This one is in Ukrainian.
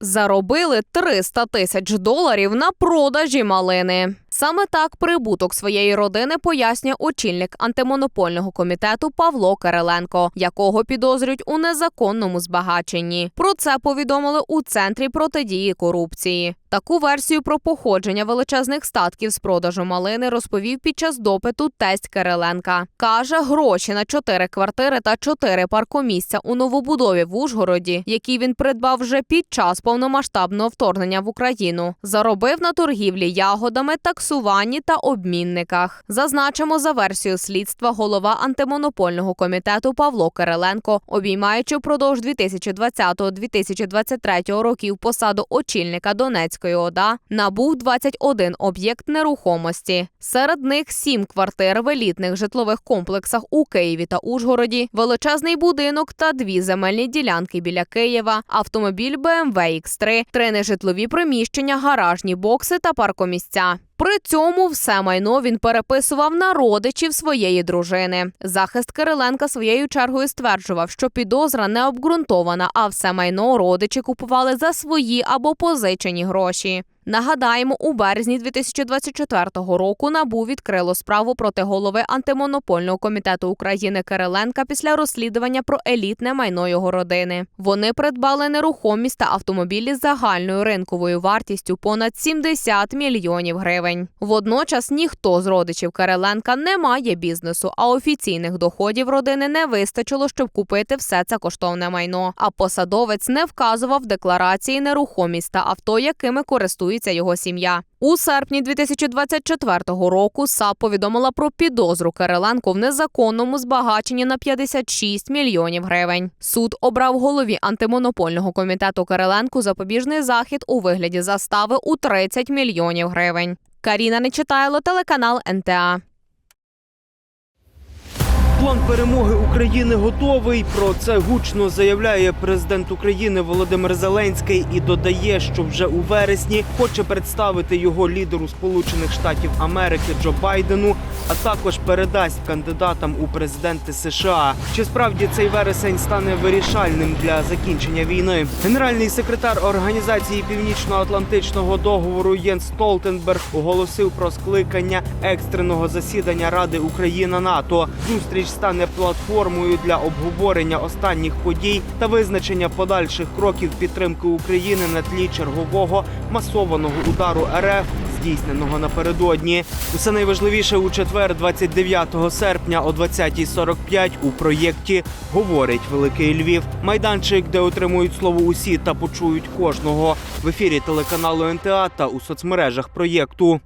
Заробили 300 тисяч доларів на продажі малини. Саме так прибуток своєї родини пояснює очільник антимонопольного комітету Павло Кириленко, якого підозрюють у незаконному збагаченні. Про це повідомили у центрі протидії корупції. Таку версію про походження величезних статків з продажу малини розповів під час допиту тесть Кириленка. Каже, гроші на чотири квартири та чотири паркомісця у новобудові в Ужгороді, які він придбав вже під час повномасштабного вторгнення в Україну, заробив на торгівлі ягодами, таксуванні та обмінниках. Зазначимо за версією слідства голова антимонопольного комітету Павло Кириленко, обіймаючи впродовж 2020-2023 років посаду очільника Донецької ОДА, набув 21 об'єкт нерухомості. Серед них сім квартир в елітних житлових комплексах у Києві та Ужгороді, величезний будинок та дві земельні ділянки біля Києва, автомобіль BMW X3, три нежитлові приміщення, гаражні бокси та паркомісця. При цьому все майно він переписував на родичів своєї дружини. Захист Кириленка своєю чергою стверджував, що підозра не обґрунтована, а все майно родичі купували за свої або позичені гроші. Нагадаємо, у березні 2024 року НАБУ відкрило справу проти голови антимонопольного комітету України Кириленка після розслідування про елітне майно його родини. Вони придбали нерухомість та автомобілі з загальною ринковою вартістю понад 70 мільйонів гривень. Водночас ніхто з родичів Кириленка не має бізнесу, а офіційних доходів родини не вистачило, щоб купити все це коштовне майно. А посадовець не вказував декларації нерухомість та авто, якими користується його сім'я. У серпні 2024 року САП повідомила про підозру Кириленку в незаконному збагаченні на 56 мільйонів гривень. Суд обрав голові антимонопольного комітету Кириленку запобіжний захід у вигляді застави у 30 мільйонів гривень. Каріна Нечитайло, телеканал НТА. План перемоги України готовий. Про це гучно заявляє президент України Володимир Зеленський і додає, що вже у вересні хоче представити його лідеру Сполучених Штатів Америки Джо Байдену, а також передасть кандидатам у президенти США. Чи справді цей вересень стане вирішальним для закінчення війни? Генеральний секретар організації Північно-Атлантичного договору Єнс Столтенберг оголосив про скликання екстреного засідання Ради Україна НАТО. Зустріч стане платформою для обговорення останніх подій та визначення подальших кроків підтримки України на тлі чергового масованого удару РФ. Здійсненого напередодні усе найважливіше у четвер, 29 серпня о 20.45 у проєкті говорить Великий Львів. Майданчик, де отримують слово усі та почують кожного в ефірі телеканалу НТА та у соцмережах проєкту.